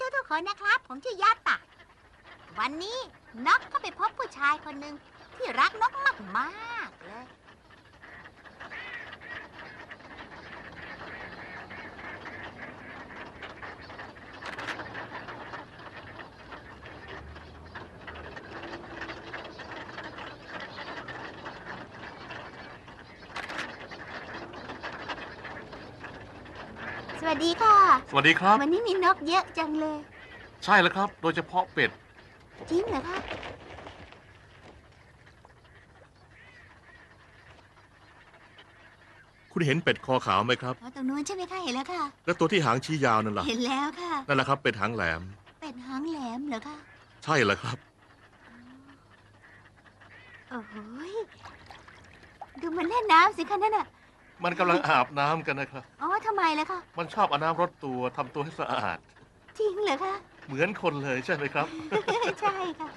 ทุกทุกๆคนนะครับ ผมชื่อยาตะ วันนี้นกก็ไปพบผู้ชายคนหนึ่งที่รักนกมากๆเลย วัสดีค่ะ สวัสดีครับ วันนี้มีนกเยอะจังเลย ใช่แล้วครับ โดยเฉพาะเป็ด จริงเหรอคะคุณเห็นเป็ดคอขาวไหมครับ อ๋อตรงนู้นใช่ไหมคะ เห็นแล้วค่ะ และตัวที่หางชี้ยาวนั่นล่ะ เห็นแล้วค่ะ นั่นแหละครับเป็ดหางแหลม เป็นหางแหลมเหรอคะใช่แล้วครับ โอ้โหยดูมันเล่นน้ำสิคะนั่นน่ะ มันกำลังอาบน้ำกันนะครับ อ๋อทำไมล่ะคะ มันชอบเอาน้ำรดตัวทำตัวให้สะอาด จริงเหรอคะ เหมือนคนเลยใช่ไหมครับ ใช่ค่ะ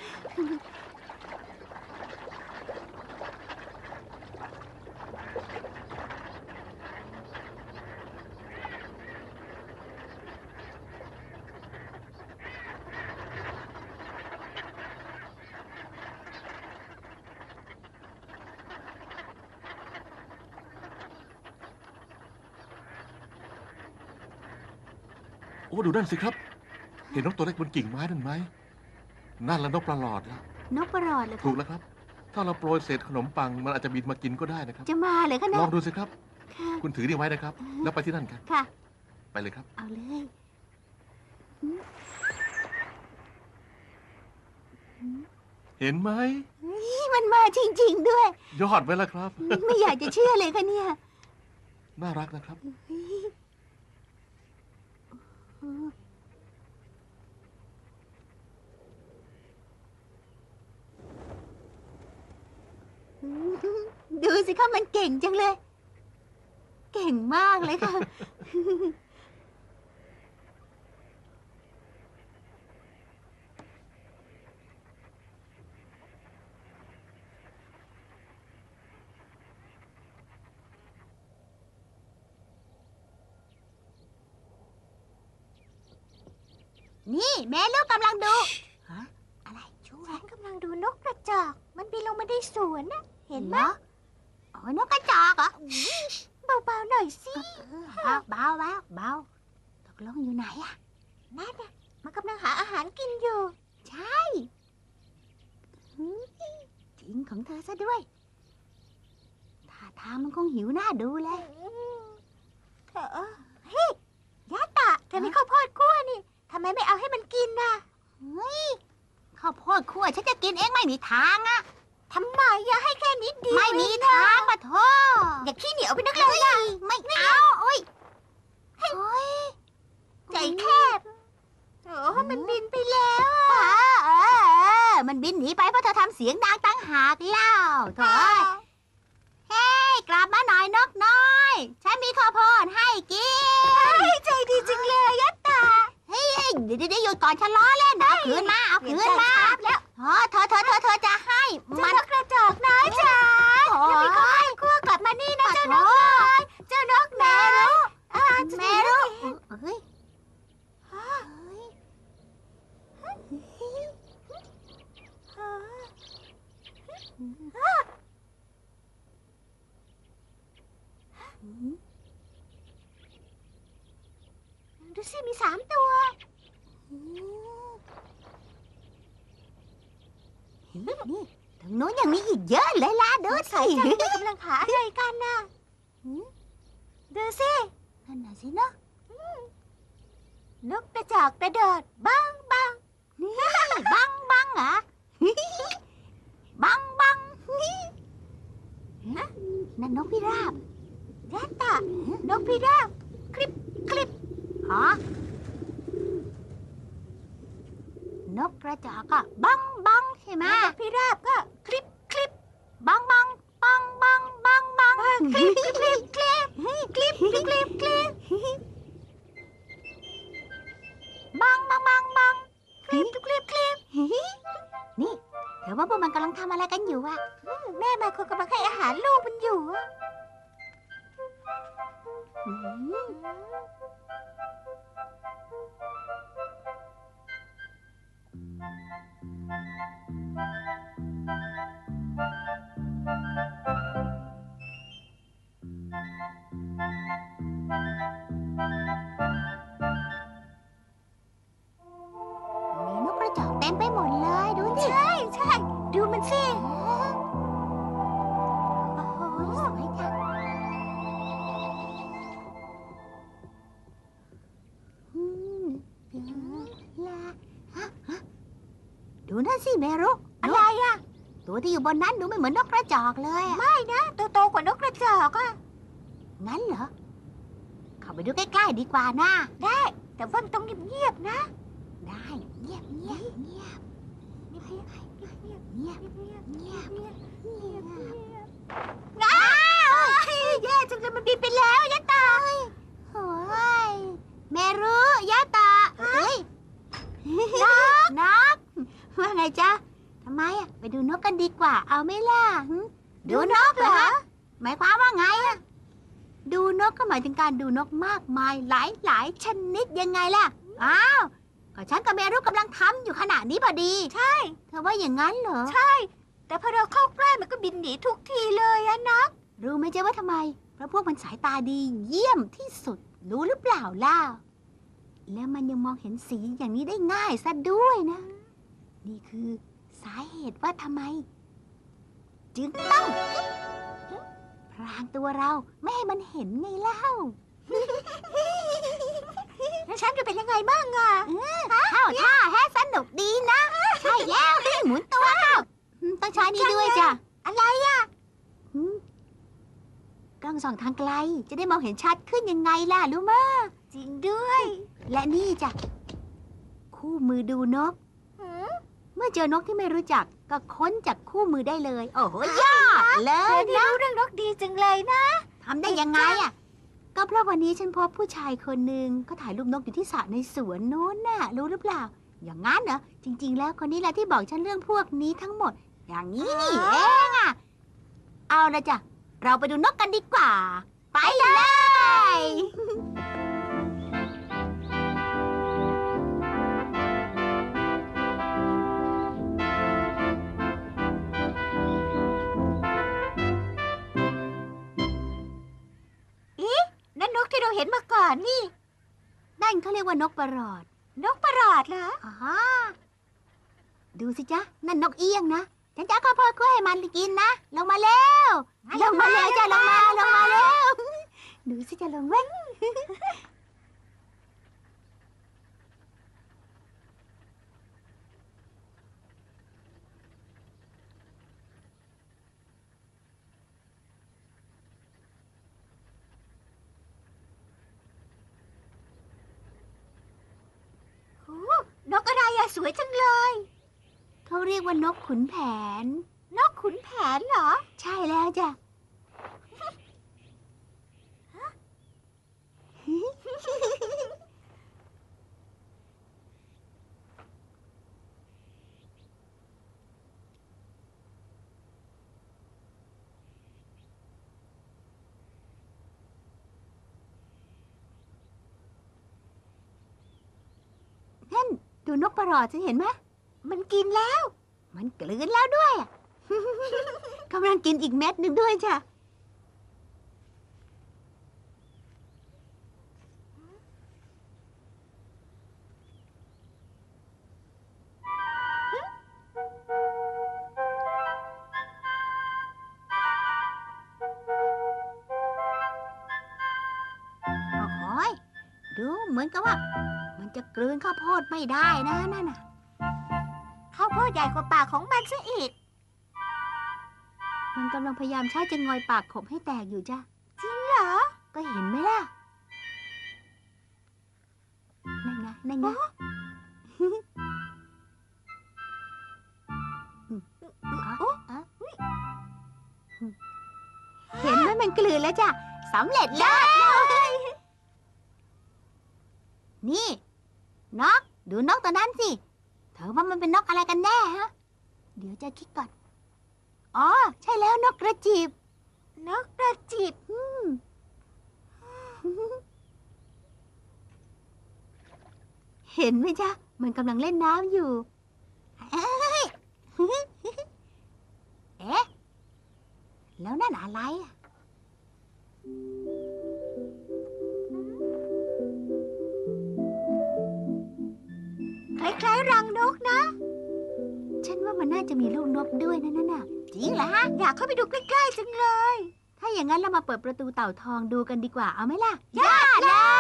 โอ้ดูนั่นสิครับ เห็นนกตัวเล็กบนกิ่งไม้นั่นไหมนั่นละนกประหลอดละนกประหลอดเหรอถูคะกแล้วครับ ถ้าเราโปรยเศษขนมปังมันอาจจะบินมากินก็ได้นะครับ จะมาเหรอคะลนะองดูสิครับ ค่ะคุณถือนี่ไว้นะครับ แล้วไปที่นั่นกันค่ะ ไปเลยครับ เอาเลยเห็นไหมนี่มันมาจริง ๆ ด้วย ยอดไว้แล้วครับ ไม่อยากจะเชื่อเลยค่ะเนี่ย น่ารักนะครับ ดูสิคะมันเก่งจังเลย เก่งมากเลยค่ะ นี่แม่ลูกกำลังดูฮะอะไรช่วยฉันกำลังดูนกกระจอก มันบินลงมาในสวนนะเห็นไหมอ๋อนกกระจอกเหรอเบาๆหน่อยสิเบาเบาเบาเบาตกลงอยู่ไหนอะนั่นน่ะมันกำลังหาอาหารกินอยู่ ใช่หืมจริงของเธอซะด้วยท่าทางมันคงหิวหน้าดูเลยเธอเฮ้ยยาตะเธอมีข้าวโพดคั่วนี่ ทำไมไม่เอาให้มันกินน่ะเฮ้ยข้าวโพดคั่วฉันจะกินเองไม่มีทางอะทำไมอย่าให้แค่นิดเดียวไม่มีทางปะโทอย่าขี้เหนียวไปนักเลยนะไม่เอาโอ้ยโอ้ยใจแคบโอ้มันบินไปแล้วอะเออเออมันบินหนีไปเพราะเธอทำเสียงดังตั้งหากเล่าโถ่เฮ้ยกลับมาหน่อยนกน้อย ฉันมีข้าวโพดให้กินใจดีจังเลยยัต ตาเฮ้ยเดี๋ยวเดี๋ยวหยุดก่อนฉันล้อเล่นเอาคืนมาเอาคืนมาแล้วอ๋อเธอเธอเธอเธอจะให้ มันกระจอกน้อยจ้าจะมีข้าวคั่วกลับมานี่นะเจ้านกน้อยเจ้านกแม่รู้แม่รู้เฮ้ยดูสิมีสามตัว นี่ทางโน้นยังมีอีกเยอะเลยล่ะดูสิกำลังหาอะไรกันน่ะดูสินั่นน่ะสินะนกกระจอกกระโดดบังบังนี่บังบังเหรอบังบังฮะนั่นนกพิราบยัตตานกพิราบคลิปคลิปฮะนกกระจอกก็บังบังใช่ไหมนกพิราบก็คลิปคลิปบังบังบังบังบังบังคลิปคลิปคลิปคลิปคลิปคลิปคลิปบังบังบังบังคลิปคลิปคลิปนี่เธอว่าพวกมันกำลังทำอะไรกันอยู่อะแม่มันคงกำลังให้อาหารลูกมันอยู่ สวยจังอืมลาฮะฮะดูนั่นสิเมรุอะไรอะตัวที่อยู่บนนั้นดูไม่เหมือนนกกระจอกเลยไม่นะตัวโตกว่านกกระจอกอะงั้นเหรอ เข้าไปดูใกล้ๆดีกว่านะได้ แต่ว่าต้องเงียบๆนะ ได้เงียบเงียบเงียบเงียบเงียบเงียบเงียบเงียบเงียบเงียบเงียบอ้าว แย่จังเลยมันบินไปแล้วยะตาโอ้ยแม่รู้ยะตาเฮ้ยนกนกว่าไงจ๊ะทำไมอะไปดูนกกันดีกว่า เอาไหม่ล่ะดูนกเหรอหมายความว่าไงอะดูนกก็หมายถึงการดูนกมากมายหลายหลายชนิดยังไงล่ะอ้าวก็ฉันกับเมรุกำลังทำอยู่ขณะนี้พอดี ใช่เธอว่าอย่างนั้นเหรอ ใช่ แต่พอเราเข้าใกล้มันก็บินหนีทุกทีเลยอะนะรู้ไหมเจ๊ว่าทำไม เพราะพวกมันสายตาดีเยี่ยมที่สุด รู้หรือเปล่าล่ะ แล้วมันยังมองเห็นสีอย่างนี้ได้ง่ายซะด้วยนะ นี่คือสาเหตุว่าทำไม จึงต้องพรางตัวเราไม่ให้มันเห็นไงเล่า แล้วฉันจะเป็นยังไงบ้างอะเข้าท่าแฮะสนุกดีนะ ใช่แล้วหมุนตัวเข้าอืมต้องใช้นี่ด้วยจ้ะ อะไรอะ กล้องส่องทางไกล จะได้มองเห็นชัดขึ้นยังไงล่ะรู้มะจริงด้วย และนี่จ้ะคู่มือดูนกเมื่อเจอนกที่ไม่รู้จักก็ค้นจากคู่มือได้เลย โอ้โหยอดเลยนะรู้เรื่องนกดีจังเลยนะ ทำได้ยังไงอะ ก็เพราะวันนี้ฉันพบผู้ชายคนหนึ่งเขาถ่ายรูปนกอยู่ที่สระในสวนโน้นน่ะ รู้หรือเปล่า อย่างงั้นเหรอจริง ๆ แล้วคนนี้แหละที่บอกฉันเรื่องพวกนี้ทั้งหมด อย่างนี้นี่เองอะเอาละจ้ะ เราไปดูนกกันดีกว่า ไปเลยนั่นนกที่เราเห็นมาก่อนนี่ นั่นเขาเรียกว่านกประหลอด นกประหลอดเหรออ๋อดูสิจ๊ะ นั่นนกเอี้ยงนะ ฉันจะเอาข้าวโพดกล้วยให้มันกินนะ ลงมาเร็ว ลงมาเร็วจ้ะลงมา ลงมาเร็ว ดูสิจะลงไหมนกอะไรอะสวยจังเลย เขาเรียกว่านกขุนแผน นกขุนแผนเหรอ ใช่แล้วจ้ะ นั่นดูนกประหลอดจะเห็นไหม มันกินแล้ว มันกลืนแล้วด้วยอะ กำลังกินอีกเม็ดหนึ่งด้วยจ้ะ โอ้ยดูเหมือนกับว่า มันจะกลืนข้าวโพดไม่ได้นะนั่นน่ะ ใหญ่กว่าปากของมันซะอีก มันกำลังพยายามใช้จะงอยปากขบให้แตกอยู่จ้ะ จริงเหรอ ก็เห็นไหมล่ะ นั่นไง นั่นไงอืมอ๋ออ๋อเห็นไหมมันกลืนแล้วจ้ะสำเร็จแล้ว นี่นกดูนกตัวนั้นสิเเธอว่ามันเป็นนกอะไรกันแน่ฮะ เดี๋ยวจะคิดก่อน อ๋อ ใช่แล้วนกกระจิบ นกกระจิบอืมเห็นไหมจ๊ะ มันกำลังเล่นน้ำอยู่ เอ๊ะ แล้วนั่นอะไรอะคล้ายๆรัง นกนะ ฉันว่ามันน่าจะมีลูกนกด้วยนะนั่นน่ะจริงเหรอฮะอยากเข้าไปดูใกล้ๆจังเลย ถ้าอย่างนั้นเรามาเปิดประตูเต่าทองดูกันดีกว่าเอาไหมล่ะยอดเลย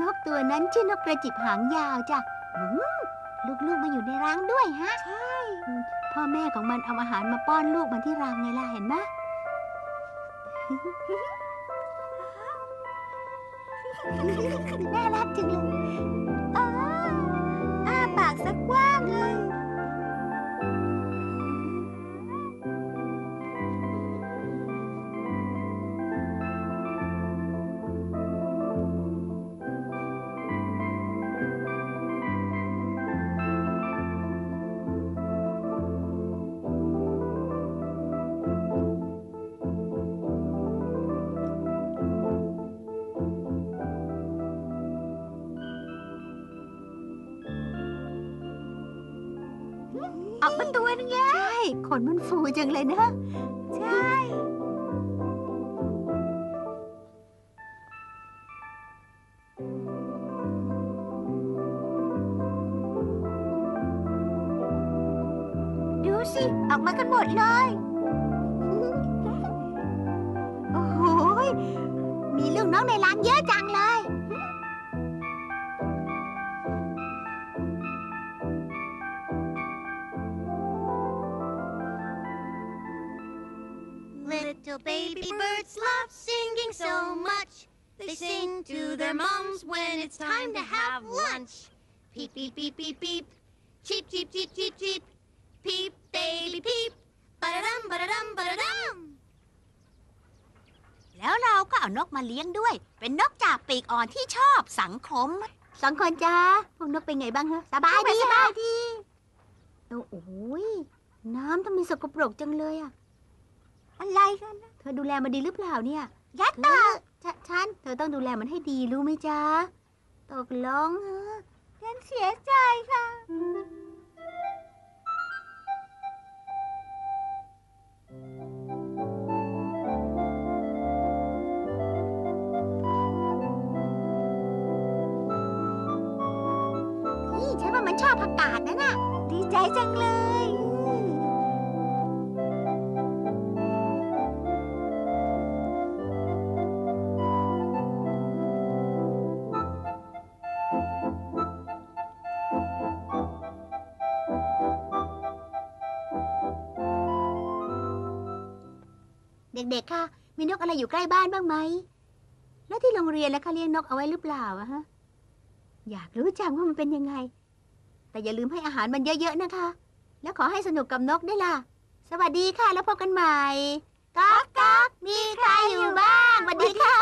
นกตัวนั้นชื่อนกกระจิบหางยาวจ้ะอืมลูกๆมาอยู่ในรังด้วยฮะ ใช่ พ่อแม่ของมันเอาอาหารมาป้อนลูกมันที่รังไงล่ะเห็นไหมน่ารักจังเลยอ้าปากสักกว้างเลย ออกมาตัวนึงแล้วใช่ ขนมันฟูจังเลยนะ ใช่ ดูสิ ออกมากันหมดเลย โอ้โหยมีลูกน้องในร้านเยอะจังเลย Little baby birds love singing so much. They sing to their moms when it's time to have lunch. Peep, beep, beep, beep, beep. Cheep, cheep, cheep, cheep, cheep. Peep, baby, peep. Ba-da-dum, ba-da-dum, ba-da-dum. แล้วเราก็เอานกมาเลี้ยงด้วย เป็นนกจากปีกอ่อนที่ชอบสังคม สองคนจ้าพวกนกเป็นไงบ้างฮะสบายดีสบายดีโอ้โหยน้ำทำไมสกปรกจังเลยอะ อะไรกันเธอดูแลมันดีหรือเปล่าเนี่ยยัดตาฉัน เธอต้องดูแลมันให้ดีรู้ไหมจ๊ะ ตกลงฮะฉันเสียใจค่ะ นี่ฉันว่ามันชอบอากาศนะน่ะดีใจจังเลย เด็กๆ ค่ะ มีนกอะไรอยู่ใกล้บ้านบ้างไหม แล้วที่โรงเรียนแล้วคะเลี้ยงนกเอาไว้หรือเปล่าอะฮะ อยากรู้จังว่ามันเป็นยังไง แต่อย่าลืมให้อาหารมันเยอะๆนะคะ แล้วขอให้สนุกกับนกได้ล่ะ สวัสดีค่ะ แล้วพบกันใหม่ ก๊อกก๊อกมีใครอยู่บ้างสวัสดีค่ะ